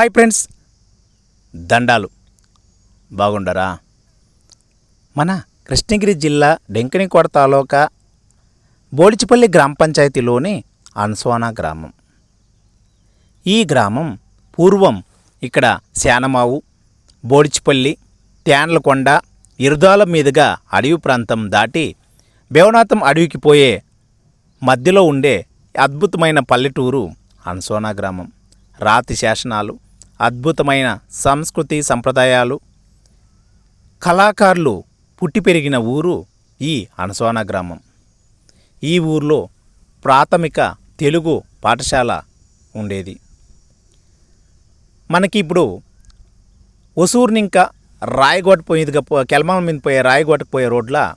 Hi friends దండాలు. బాగుండరా? మన కృష్ణగిరి జిల్లా డెంకనికోట తాలూకా బోడిచిపల్లి గ్రామ పంచాయతీలోని అన్సోనా గ్రామం. ఈ గ్రామం పూర్వం ఇక్కడ శానమావు బోడిచిపల్లి తేన్లకొండ ఇరుదాల మీదుగా అడవి ప్రాంతం దాటి భేవనాథం అడవికి పోయే మధ్యలో ఉండే అద్భుతమైన పల్లెటూరు అన్సోనా గ్రామం. రాతి శాసనాలు అద్భుతమైన సంస్కృతి సంప్రదాయాలు. కళాకారులు పుట్టి పెరిగిన ఊరు ఈ అన్సోనా గ్రామం. ఈ ఊర్లో ప్రాథమిక తెలుగు పాఠశాల ఉండేది. మనకి ఇప్పుడు ఒసూరు ఇంకా రాయగోట పోయేదిగా పో కెలమాల మీద పోయే రాయగోటకు పోయే రోడ్ల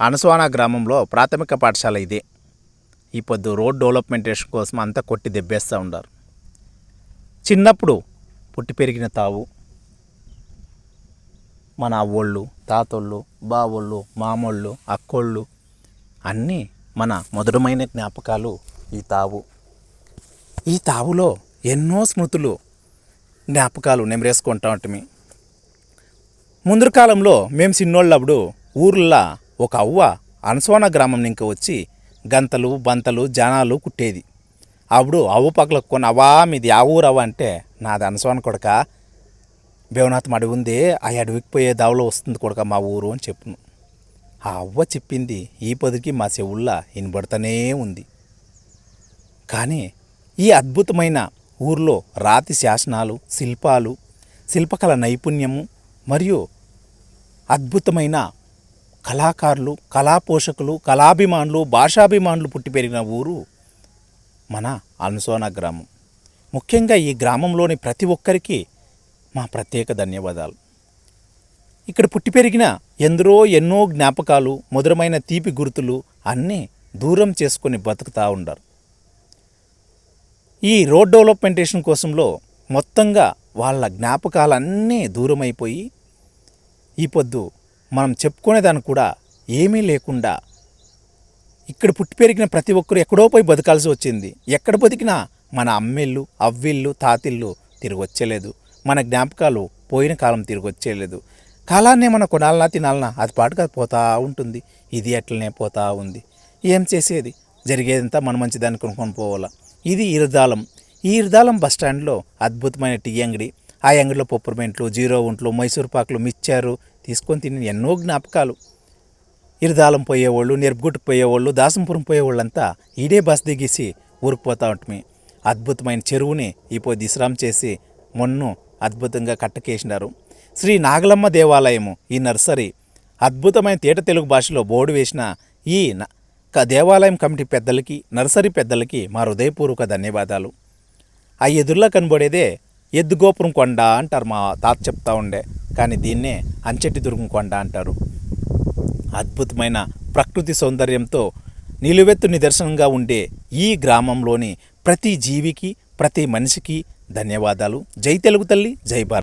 అనస్వానా గ్రామంలో ప్రాథమిక పాఠశాల ఇదే. ఈ పొద్దు రోడ్ డెవలప్మెంటేషన్ కోసం అంతా కొట్టి దెబ్బేస్తూ ఉన్నారు. చిన్నప్పుడు పుట్టి పెరిగిన తావు. మన అవ్వోళ్ళు తాతోళ్ళు బావోళ్ళు మామోళ్ళు అక్కోళ్ళు అన్నీ మన మధురమైన జ్ఞాపకాలు ఈ తావు. ఈ తావులో ఎన్నో స్మృతులు జ్ఞాపకాలు నెమరేసుకుంటా ఉంటామి. ముందు కాలంలో మేము చిన్నోళ్ళప్పుడు ఊర్లో ఒక అవ్వ అనసోన గ్రామం నుంచి వచ్చి గంతలు బంతలు జనాలు కుట్టేది. అప్పుడు అవ్వ పక్కలకు కొని అవ్వా మీది ఆ ఊరవ అంటే నాది అనసవాన్ కొడక. భేవనాథ్ అడవి ఉంది ఆ అడవికి పోయే దావలో వస్తుంది కొడక మా ఊరు అని చెప్పును ఆ అవ్వ చెప్పింది ఈ పొదికి మా చెవుల్లా వినబడుతూనే ఉంది. కానీ ఈ అద్భుతమైన ఊర్లో రాతి శాసనాలు శిల్పాలు శిల్పకళ నైపుణ్యము మరియు అద్భుతమైన కళాకారులు కళాపోషకులు కళాభిమానులు భాషాభిమానులు పుట్టి పెరిగిన ఊరు మన అనుసోన గ్రామం. ముఖ్యంగా ఈ గ్రామంలోని ప్రతి ఒక్కరికి మా ప్రత్యేక ధన్యవాదాలు. ఇక్కడ పుట్టి పెరిగిన ఎందరో ఎన్నో జ్ఞాపకాలు మధురమైన తీపి గుర్తులు అన్నీ దూరం చేసుకొని బతుకుతూ ఉండారు. ఈ రోడ్ డెవలప్మెంటేషన్ కోసంలో మొత్తంగా వాళ్ళ జ్ఞాపకాలన్నీ దూరమైపోయి ఈ పొద్దు మనం చెప్పుకునేదాన్ని కూడా ఏమీ లేకుండా ఇక్కడ పుట్టి పెరిగిన ప్రతి ఒక్కరు ఎక్కడో పోయి బతకాల్సి వచ్చింది. ఎక్కడ బతికినా మన అమ్మిళ్ళు అవ్విళ్ళు తాతిళ్ళు తిరిగి వచ్చేలేదు మన జ్ఞాపకాలు పోయిన కాలం తిరిగి వచ్చేయలేదు కాలాన్నే మన కొనాలనా తినాలనా అది పాటుగా పోతా ఉంటుంది. ఇది అట్లనే పోతా ఉంది. ఏం చేసేది? జరిగేదంతా మన మంచిదాన్ని కొనుక్కొని పోవాలా. ఇది ఇరుదాలం. ఈ ఇరుదాలం బస్ స్టాండ్లో అద్భుతమైన టీ అంగడి. ఆ అంగడిలో పొప్పర్మెంట్లు జీరో ఒంట్లు మైసూర్ పాకులు మిచ్చారు. తీసుకొని తిని ఎన్నో జ్ఞాపకాలు. ఇరుదాలం పోయేవాళ్ళు నెరుపుగుట్టుకు పోయేవాళ్ళు దాసంపురం పోయేవాళ్ళంతా ఈడే బస్ దిగేసి ఊరికి పోతా ఉంటుంది అద్భుతమైన చెరువుని ఇప్పుడు విశ్రాం చేసి మొన్ను అద్భుతంగా కట్టకేసినారు. శ్రీ నాగలమ్మ దేవాలయము ఈ నర్సరీ అద్భుతమైన తేట తెలుగు భాషలో బోర్డు వేసిన ఈ క- దేవాలయం కమిటీ పెద్దలకి నర్సరీ పెద్దలకి మా హృదయపూర్వక ధన్యవాదాలు. ఆ ఎదుర్లో కనబడేదే ఎద్దుగోపురం కొండ అంటారు మా తాత చెప్తా ఉండే. కానీ దీన్నే అంచెట్టి దుర్గం కొండ అంటారు. అద్భుతమైన ప్రకృతి సౌందర్యంతో నిలువెత్తు నిదర్శనంగా ఉండే ఈ గ్రామంలోని ప్రతి జీవికి ప్రతి మనిషికి ధన్యవాదాలు. జై తెలుగు తల్లి జై భారత్.